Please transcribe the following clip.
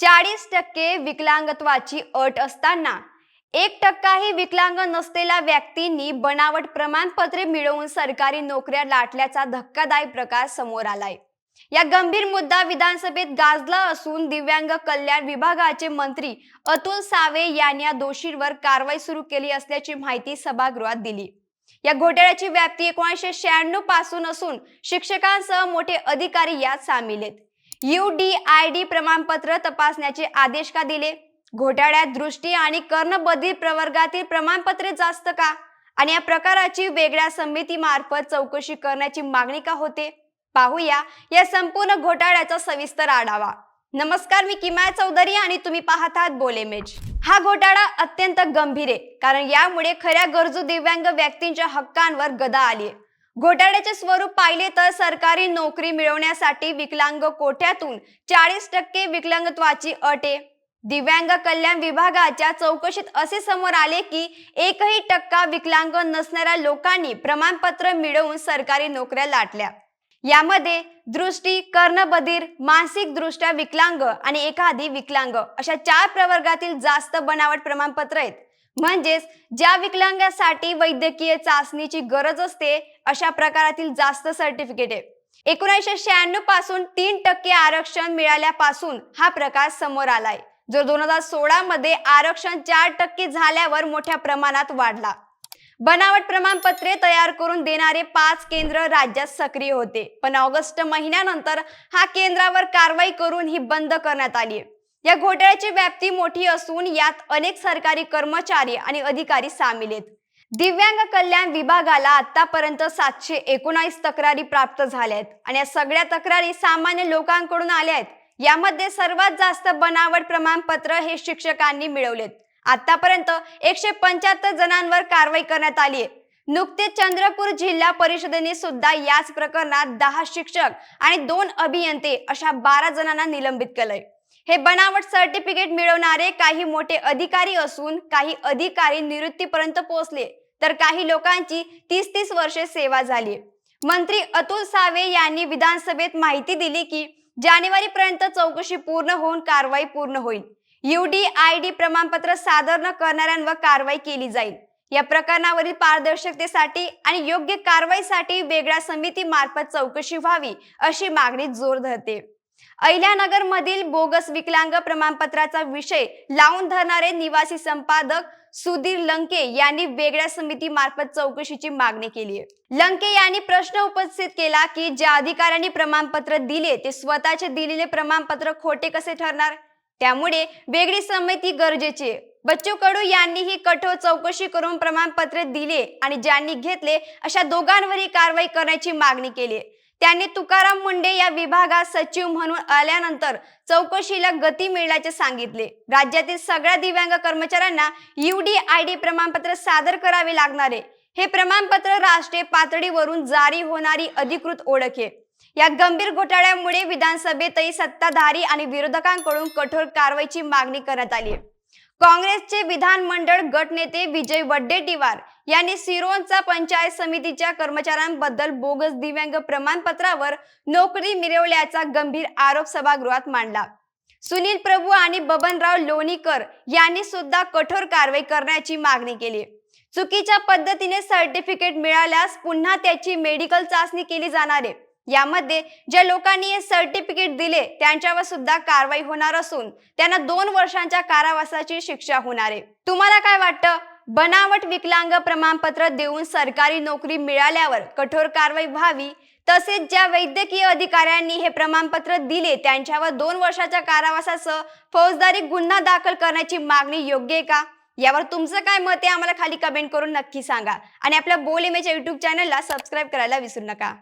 चाळीस टक्के विकलांगत्वाची अट असताना एक टक्काही विकलांग नसलेल्या व्यक्तींनी बनावट प्रमाणपत्रे मिळवून सरकारी नोकऱ्या लाटल्याचा धक्कादायक प्रकार समोर आलाय. या गंभीर मुद्दा विधानसभेत गाजला असून दिव्यांग कल्याण विभागाचे मंत्री अतुल सावे यांनी या दोषींवर कारवाई सुरू केली असल्याची माहिती सभागृहात दिली. या घोटाळ्याची व्याप्ती एकोणीसशे शहाण्णवपासून असून शिक्षकांसह मोठे अधिकारी यात सामील आहेत. डी प्रमाणपत्र तपासण्याचे आदेश का दिले? घोटाळ्यात दृष्टी आणि कर्णबधिर प्रवर्गातील प्रमाणपत्रे जास्त का? आणि या प्रकाराची वेगळ्या समितीमार्फत चौकशी करण्याची मागणी का होते? पाहूया या संपूर्ण घोटाळ्याचा सविस्तर आढावा. नमस्कार मी किमाय चौधरी आणि तुम्ही पाहत आहात बोलेमेज हा घोटाळा अत्यंत गंभीर आहे कारण यामुळे खऱ्या गरजू दिव्यांग व्यक्तींच्या हक्कांवर गदा आली आहे. घोटाळ्याचे स्वरूप पाहिले तर सरकारी नोकरी मिळवण्यासाठी विकलांग कोठ्यातून चाळीस टक्के विकलांगत्वाची अटे? दिव्यांग कल्याण विभागाच्या चौकशीत असे समोर आले की एकही टक्का विकलांग नसणाऱ्या लोकांनी प्रमाणपत्र मिळवून सरकारी नोकऱ्या लाटल्या. यामध्ये दृष्टी कर्णबधीर मानसिक दृष्ट्या विकलांग आणि एखादी विकलांग अशा चार प्रवर्गातील जास्त बनावट प्रमाणपत्र आहेत. म्हणजेच ज्या विकलांगासाठी वैद्यकीय चाचणीची गरज असते अशा प्रकारातील जास्त सर्टिफिकेट आहे. एकोणीसशे शहाण्णवपासून तीन टक्के आरक्षण मिळाल्यापासून हा प्रकार समोर आलाय. जो दोन हजार सोळा मध्ये आरक्षण चार टक्के झाल्यावर मोठ्या प्रमाणात वाढला. बनावट प्रमाणपत्रे तयार करून देणारे पाच केंद्र राज्यात सक्रिय होते. पण ऑगस्ट महिन्यानंतर हा केंद्रावर कारवाई करून ही बंद करण्यात आली आहे. या घोटाळ्याची व्याप्ती मोठी असून यात अनेक सरकारी कर्मचारी आणि अधिकारी सामील आहेत. दिव्यांग कल्याण विभागाला आतापर्यंत सातशे एकोणावीस तक्रारी प्राप्त झाल्या आहेत आणि या सगळ्या तक्रारी सामान्य लोकांकडून आल्या आहेत. यामध्ये सर्वात जास्त बनावट प्रमाणपत्र हे शिक्षकांनी मिळवलेत आतापर्यंत एकशे पंच्याहत्तर जणांवर कारवाई करण्यात आली आहे. नुकतेच चंद्रपूर जिल्हा परिषदेने सुद्धा याच प्रकरणात दहा शिक्षक आणि दोन अभियंते अशा बारा जणांना निलंबित केलंय. हे बनावट सर्टिफिकेट मिळवणारे काही मोठे अधिकारी असून काही अधिकारी निवृत्तीपर्यंत पोहोचले. तर काही लोकांची तीस तीस वर्षे सेवा झाली. मंत्री अतुल सावे यांनी विधानसभेत माहिती दिली की जानेवारी पर्यंत चौकशी पूर्ण होऊन कारवाई पूर्ण होईल. डी प्रमाणपत्र सादर न करणाऱ्यांवर कारवाई केली जाईल. या प्रकरणावरील पारदर्शकतेसाठी आणि योग्य कारवाईसाठी वेगळ्या समिती मार्फत चौकशी व्हावी अशी मागणी जोर धरते. अहिल्यानगर मधील बोगस विकलांग प्रमाणपत्राचा विषय लावून धरणारे निवासी संपादक सुधीर लंके यांनी वेगळ्या समिती मार्फत चौकशीची मागणी केली आहे. लंके यांनी प्रश्न उपस्थित केला की ज्या अधिकाऱ्यांनी प्रमाणपत्र दिले ते स्वतःचे दिलेले प्रमाणपत्र खोटे कसे ठरणार? त्यामुळे वेगळी समिती गरजेची आहे. बच्चू कडू यांनीही कठोर चौकशी करून प्रमाणपत्रे दिले आणि ज्यांनी घेतले अशा दोघांवरही कारवाई करण्याची मागणी केली त्यांनी तुकाराम मुंडे या विभागात सचिव म्हणून आल्यानंतर चौकशीला गती मिळण्याचे सांगितले. राज्यातील सगळ्या दिव्यांग कर्मचाऱ्यांना डी प्रमाणपत्र सादर करावे लागणारे. हे प्रमाणपत्र राष्ट्रीय पातळीवरून जारी होणारी अधिकृत ओळख आहे. या गंभीर घोटाळ्यामुळे विधानसभेतही सत्ताधारी आणि विरोधकांकडून कठोर कारवाईची मागणी करण्यात आली आहे. काँग्रेसचे विधानमंडळ गटनेते विजय वड्डेटीवार यांनी सिरोंचा पंचायत समितीच्या कर्मचाऱ्यांबद्दल बोगस दिव्यांग प्रमाणपत्रावर नोकरी मिळवल्याचा गंभीर आरोप सभागृहात मांडला. सुनील प्रभू आणि बबनराव लोणीकर यांनी सुद्धा कठोर कारवाई करण्याची मागणी केली. चुकीच्या पद्धतीने सर्टिफिकेट मिळाल्यास पुन्हा त्याची मेडिकल चाचणी केली जाणार आहे. यामध्ये ज्या लोकांनी हे सर्टिफिकेट दिले त्यांच्यावर सुद्धा कारवाई होणार असून त्यांना दोन वर्षांच्या कारावासाची शिक्षा होणार आहे. तुम्हाला काय वाटतं? बनावट विकलांग प्रमाणपत्र देऊन सरकारी नोकरी मिळाल्यावर कठोर कारवाई व्हावी? तसेच ज्या वैद्यकीय अधिकाऱ्यांनी हे प्रमाणपत्र दिले त्यांच्यावर दोन वर्षाच्या कारावासासह फौजदारी गुन्हा दाखल करण्याची मागणी योग्य आहे का? यावर तुमचं काय मत आहे? आम्हाला खाली कमेंट करून नक्की सांगा. आणि आपल्या बोल इमेच्या युट्यूब चॅनलला सबस्क्राईब करायला विसरू नका.